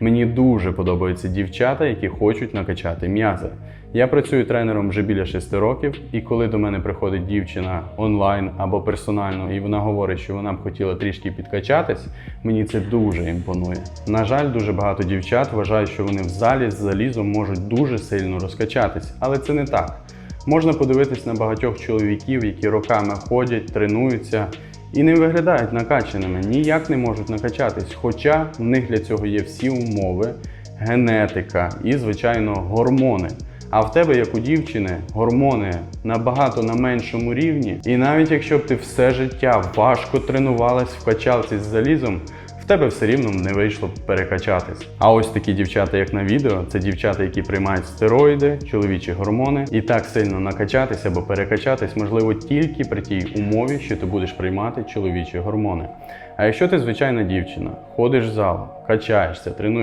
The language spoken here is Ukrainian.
Мені дуже подобаються дівчата, які хочуть накачати м'язи. Я працюю тренером вже біля 6 років, і коли до мене приходить дівчина онлайн або персонально, і вона говорить, що вона б хотіла трішки підкачатись, мені це дуже імпонує. На жаль, дуже багато дівчат вважають, що вони в залі з залізом можуть дуже сильно розкачатись, але це не так. Можна подивитись на багатьох чоловіків, які роками ходять, тренуються і не виглядають накачаними, ніяк не можуть накачатись. Хоча в них для цього є всі умови, генетика і, звичайно, гормони. А в тебе, як у дівчини, гормони набагато на меншому рівні. І навіть якщо б ти все життя важко тренувалась в качалці з залізом, в тебе все рівно не вийшло перекачатись. А ось такі дівчата, як на відео, це дівчата, які приймають стероїди, чоловічі гормони, і так сильно накачатись або перекачатись можливо тільки при тій умові, що ти будеш приймати чоловічі гормони. А якщо ти звичайна дівчина, ходиш в зал, качаєшся, тренуєшся,